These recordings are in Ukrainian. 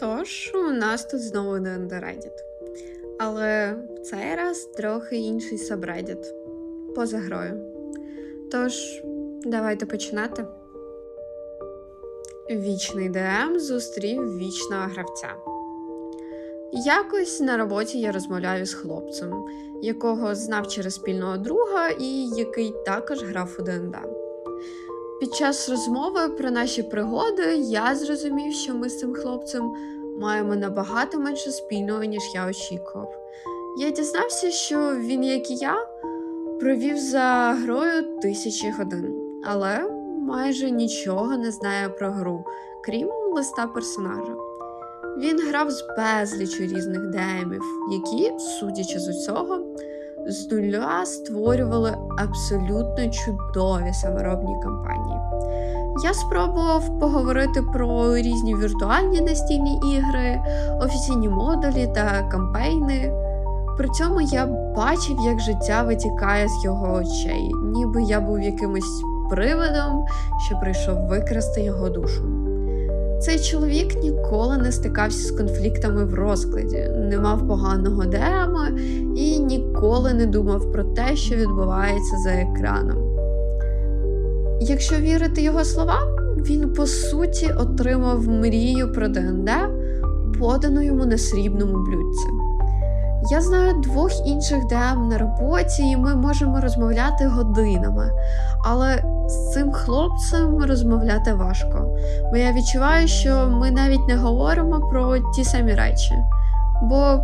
Тож, у нас тут знову ДНД Reddit. Але в цей раз трохи інший сабреддіт. Поза грою. Тож, давайте починати. Вічний ДМ зустрів вічного гравця. Якось на роботі я розмовляв із хлопцем, якого знав через спільного друга і який також грав у ДНД. Під час розмови про наші пригоди я зрозумів, що ми з цим хлопцем маємо набагато менше спільного, ніж я очікував. Я дізнався, що він, як і я, провів за грою тисячі годин, але майже нічого не знає про гру, крім листа персонажа. Він грав з безлічю різних демів, які, судячи з усього, з нуля створювали абсолютно чудові саморобні кампанії. Я спробував поговорити про різні віртуальні настільні ігри, офіційні модулі та кампейни. При цьому я бачив, як життя витікає з його очей, ніби я був якимось привидом, що прийшов викрасти його душу. Цей чоловік ніколи не стикався з конфліктами в розкладі, не мав поганого дема і ніколи не думав про те, що відбувається за екраном. Якщо вірити його словам, він по суті отримав мрію про ДНД, подану йому на срібному блюдці. Я знаю двох інших ДМ на роботі, і ми можемо розмовляти годинами, але з цим хлопцем розмовляти важко, бо я відчуваю, що ми навіть не говоримо про ті самі речі. Бо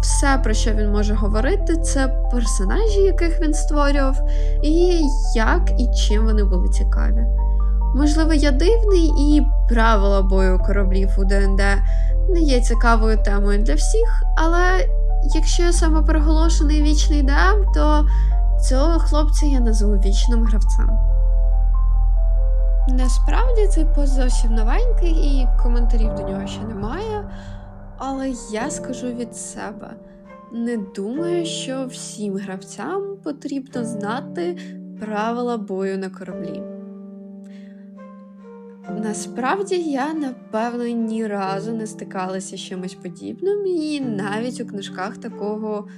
все, про що він може говорити, це персонажі, яких він створював, і як і чим вони були цікаві. Можливо, я дивний і правила бою кораблів у ДНД не є цікавою темою для всіх, але якщо я самопроголошений вічний ДМ, то цього хлопця я назву вічним гравцем. Насправді цей пост зовсім новенький, і коментарів до нього ще немає. Але я скажу від себе: не думаю, що всім гравцям потрібно знати правила бою на кораблі. Насправді я, напевно, ні разу не стикалася з чимось подібним, і навіть у книжках такого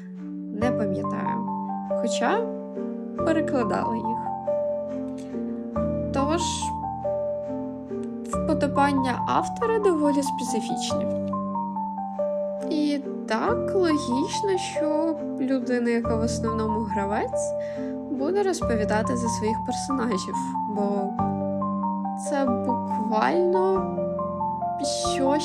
не пам'ятаю. Хоча перекладала їх. Вподобання автора доволі специфічні. І так логічно, що людина, яка в основному гравець, буде розповідати за своїх персонажів, бо це буквально що